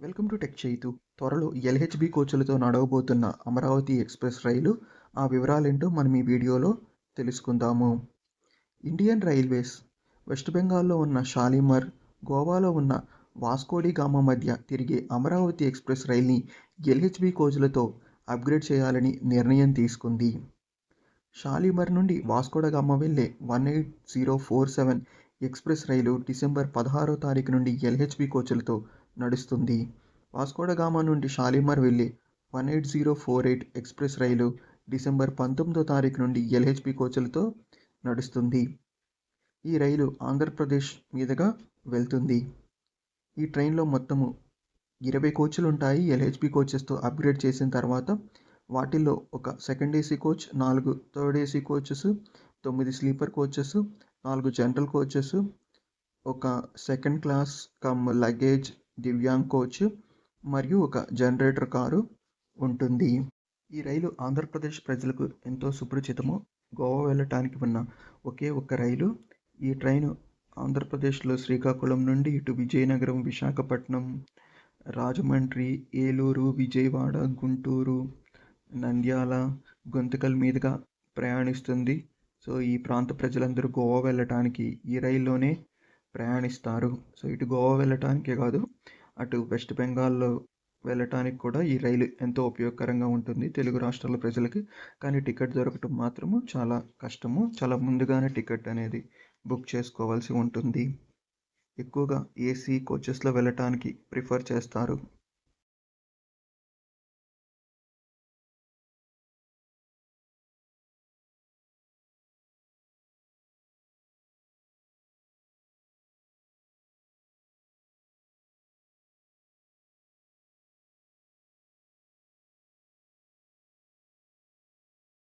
Welcome to tech Chaitu త్వరలో LHB కోచ్లతో నడవబోతున్న అమరావతి ఎక్స్ప్రెస్ రైలు ఆ వివరాలేంటో మనం ఈ వీడియోలో తెలుసుకుందాము. ఇండియన్ రైల్వేస్ వెస్ట్ బెంగాల్లో ఉన్న షాలిమర్ గోవాలో ఉన్న వాస్కోడి గామ మధ్య తిరిగే అమరావతి ఎక్స్ప్రెస్ రైల్ని ఎల్హెచ్బి కోచ్లతో అప్గ్రేడ్ చేయాలని నిర్ణయం తీసుకుంది. షాలిమర్ నుండి వాస్కోడగామ వెళ్ళే one eight zero four seven express రైలు డిసెంబర్ పదహారో తారీఖు నుండి ఎల్హెచ్బి కోచ్లతో నడుస్తుంది. వాస్కోడగామా నుండి షాలిమార్ వెళ్ళి one eight zero four eight express రైలు డిసెంబర్ పంతొమ్మిదో తారీఖు నుండి ఎల్హెచ్బి కోచ్లతో నడుస్తుంది. ఈ రైలు ఆంధ్రప్రదేశ్ మీదుగా వెళ్తుంది. ఈ ట్రైన్లో మొత్తము ఇరవై కోచ్లు ఉంటాయి ఎల్హెచ్బి కోచెస్తో అప్గ్రేడ్ చేసిన తర్వాత వాటిల్లో ఒక సెకండ్ ఏసీ కోచ్ నాలుగు థర్డ్ ఏసీ కోచెస్ తొమ్మిది స్లీపర్ కోచెస్ నాలుగు జనరల్ కోచెస్ ఒక second class cum luggage Divyang coach మరియు ఒక జనరేటర్ కారు ఉంటుంది. ఈ రైలు ఆంధ్రప్రదేశ్ ప్రజలకు ఎంతో సుపరిచితము. గోవా వెళ్ళటానికి ఉన్న ఒకే ఒక్క రైలు. ఈ ట్రైన్ ఆంధ్రప్రదేశ్లో శ్రీకాకుళం నుండి ఇటు విజయనగరం విశాఖపట్నం రాజమండ్రి ఏలూరు విజయవాడ గుంటూరు నంద్యాల గొంతకల్ మీదుగా ప్రయాణిస్తుంది. సో ఈ ప్రాంత ప్రజలందరూ గోవా వెళ్ళటానికి ఈ రైల్లోనే ప్రయాణిస్తారు. సో ఇటు గోవా వెళ్ళటానికే కాదు అటు వెస్ట్ బెంగాల్లో వెళ్ళటానికి కూడా ఈ రైలు ఎంతో ఉపయోగకరంగా ఉంటుంది తెలుగు రాష్ట్రాల ప్రజలకి. కానీ టికెట్ దొరకటం మాత్రము చాలా కష్టము. చాలా ముందుగానే టికెట్ అనేది బుక్ చేసుకోవాల్సి ఉంటుంది. ఎక్కువగా ఏసీ కోచెస్లో వెళ్ళటానికి ప్రిఫర్ చేస్తారు.